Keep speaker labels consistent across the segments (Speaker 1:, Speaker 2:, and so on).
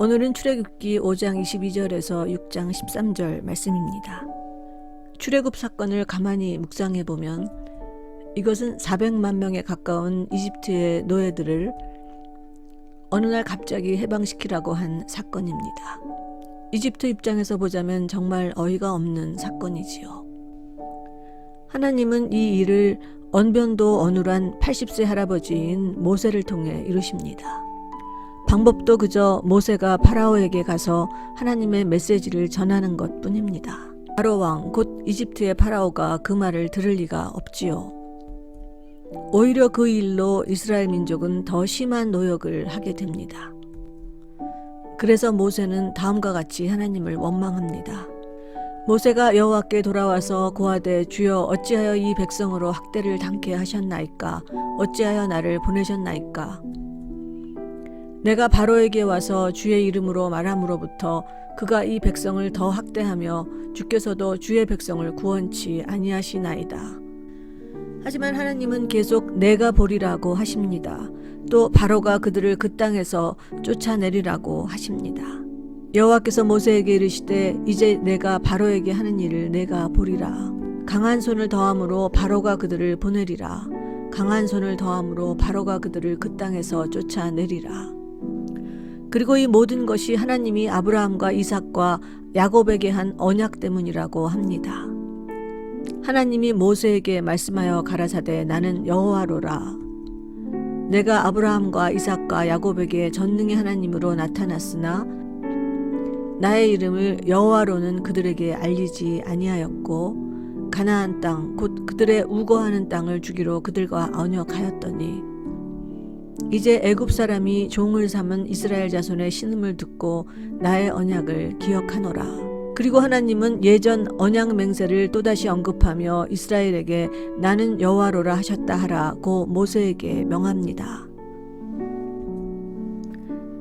Speaker 1: 오늘은 출애굽기 5장 22절에서 6장 13절 말씀입니다. 출애굽 사건을 가만히 묵상해 보면 이것은 400만 명에 가까운 이집트의 노예들을 어느 날 갑자기 해방시키라고 한 사건입니다. 이집트 입장에서 보자면 정말 어이가 없는 사건이지요. 하나님은 이 일을 언변도 어눌한 80세 할아버지인 모세를 통해 이루십니다. 방법도 그저 모세가 파라오에게 가서 하나님의 메시지를 전하는 것 뿐입니다. 파로 왕, 곧 이집트의 파라오가 그 말을 들을 리가 없지요. 오히려 그 일로 이스라엘 민족은 더 심한 노역을 하게 됩니다. 그래서 모세는 다음과 같이 하나님을 원망합니다. 모세가 여호와께 돌아와서 고하되 주여 어찌하여 이 백성으로 학대를 당케 하셨나이까 어찌하여 나를 보내셨나이까 내가 바로에게 와서 주의 이름으로 말함으로부터 그가 이 백성을 더 학대하며 주께서도 주의 백성을 구원치 아니하시나이다. 하지만 하나님은 계속 내가 보리라고 하십니다. 또 바로가 그들을 그 땅에서 쫓아내리라고 하십니다. 여호와께서 모세에게 이르시되 이제 내가 바로에게 하는 일을 내가 보리라. 강한 손을 더함으로 바로가 그들을 보내리라. 강한 손을 더함으로 바로가 그들을 그 땅에서 쫓아내리라. 그리고 이 모든 것이 하나님이 아브라함과 이삭과 야곱에게 한 언약 때문이라고 합니다. 하나님이 모세에게 말씀하여 가라사대 나는 여호와로라. 내가 아브라함과 이삭과 야곱에게 전능의 하나님으로 나타났으나 나의 이름을 여호와로는 그들에게 알리지 아니하였고 가나안 땅 곧 그들의 우거하는 땅을 주기로 그들과 언약하였더니 이제 애굽 사람이 종을 삼은 이스라엘 자손의 신음을 듣고 나의 언약을 기억하노라. 그리고 하나님은 예전 언약 맹세를 또다시 언급하며 이스라엘에게 나는 여호와로라 하셨다 하라고 모세에게 명합니다.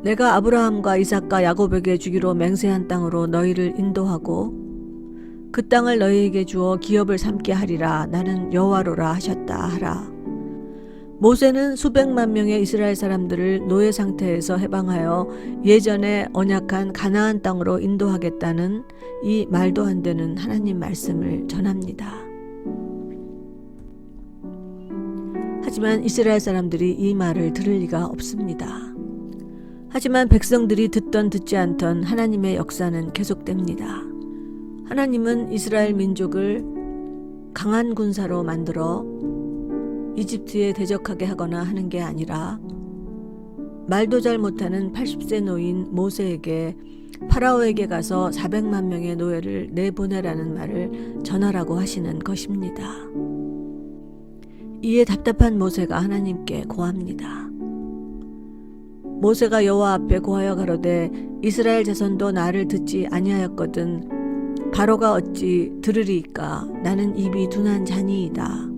Speaker 1: 내가 아브라함과 이삭과 야곱에게 주기로 맹세한 땅으로 너희를 인도하고 그 땅을 너희에게 주어 기업을 삼게 하리라 나는 여호와로라 하셨다 하라. 모세는 수백만 명의 이스라엘 사람들을 노예 상태에서 해방하여 예전에 언약한 가나안 땅으로 인도하겠다는 이 말도 안 되는 하나님 말씀을 전합니다. 하지만 이스라엘 사람들이 이 말을 들을 리가 없습니다. 하지만 백성들이 듣던 듣지 않던 하나님의 역사는 계속됩니다. 하나님은 이스라엘 민족을 강한 군사로 만들어 이집트에 대적하게 하거나 하는 게 아니라 말도 잘 못하는 80세 노인 모세에게 파라오에게 가서 400만 명의 노예를 내보내라는 말을 전하라고 하시는 것입니다. 이에 답답한 모세가 하나님께 고합니다. 모세가 여호와 앞에 고하여 가로되 이스라엘 자손도 나를 듣지 아니하였거든 바로가 어찌 들으리이까 나는 입이 둔한 자니이다.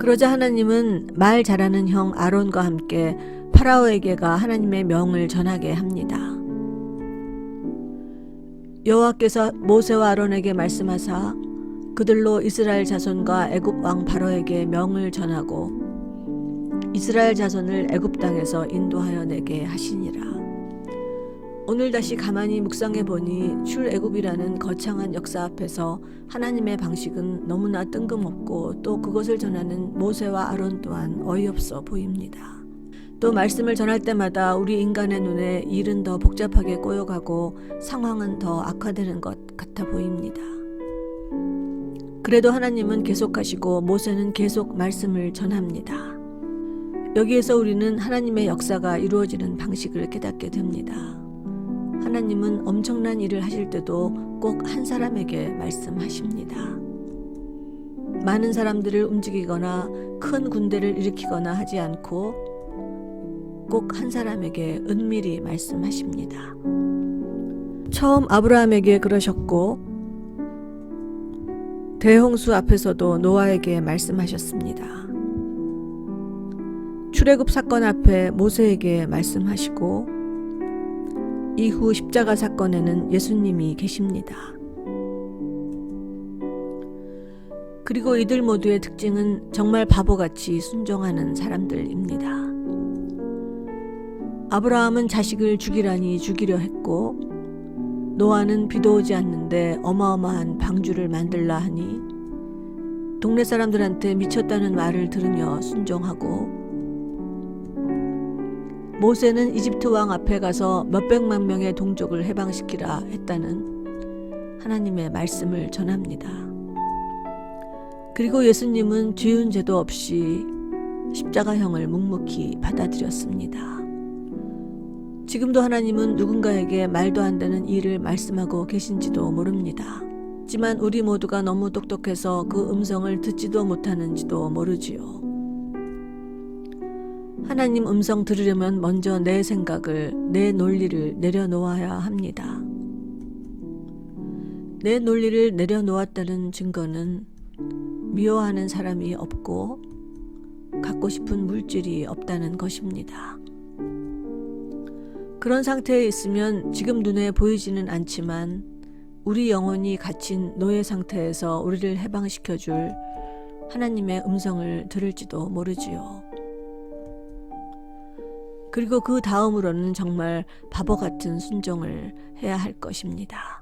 Speaker 1: 그러자 하나님은 말 잘하는 형 아론과 함께 파라오에게가 하나님의 명을 전하게 합니다. 여호와께서 모세와 아론에게 말씀하사 그들로 이스라엘 자손과 애굽 왕 바로에게 명을 전하고 이스라엘 자손을 애굽 땅에서 인도하여 내게 하시니라. 오늘 다시 가만히 묵상해 보니 출애굽이라는 거창한 역사 앞에서 하나님의 방식은 너무나 뜬금없고 또 그것을 전하는 모세와 아론 또한 어이없어 보입니다. 또 말씀을 전할 때마다 우리 인간의 눈에 일은 더 복잡하게 꼬여가고 상황은 더 악화되는 것 같아 보입니다. 그래도 하나님은 계속하시고 모세는 계속 말씀을 전합니다. 여기에서 우리는 하나님의 역사가 이루어지는 방식을 깨닫게 됩니다. 하나님은 엄청난 일을 하실 때도 꼭 한 사람에게 말씀하십니다. 많은 사람들을 움직이거나 큰 군대를 일으키거나 하지 않고 꼭 한 사람에게 은밀히 말씀하십니다. 처음 아브라함에게 그러셨고 대홍수 앞에서도 노아에게 말씀하셨습니다. 출애굽 사건 앞에 모세에게 말씀하시고 이후 십자가 사건에는 예수님이 계십니다. 그리고 이들 모두의 특징은 정말 바보같이 순종하는 사람들입니다. 아브라함은 자식을 죽이라니 죽이려 했고 노아는 비도 오지 않는데 어마어마한 방주를 만들라 하니 동네 사람들한테 미쳤다는 말을 들으며 순종하고 모세는 이집트 왕 앞에 가서 몇백만 명의 동족을 해방시키라 했다는 하나님의 말씀을 전합니다. 그리고 예수님은 뒤은 죄도 없이 십자가형을 묵묵히 받아들였습니다. 지금도 하나님은 누군가에게 말도 안 되는 일을 말씀하고 계신지도 모릅니다. 하지만 우리 모두가 너무 똑똑해서 그 음성을 듣지도 못하는지도 모르지요. 하나님 음성 들으려면 먼저 내 생각을, 내 논리를 내려놓아야 합니다. 내 논리를 내려놓았다는 증거는 미워하는 사람이 없고 갖고 싶은 물질이 없다는 것입니다. 그런 상태에 있으면 지금 눈에 보이지는 않지만 우리 영혼이 갇힌 노예 상태에서 우리를 해방시켜 줄 하나님의 음성을 들을지도 모르지요. 그리고 그 다음으로는 정말 바보 같은 순종을 해야 할 것입니다.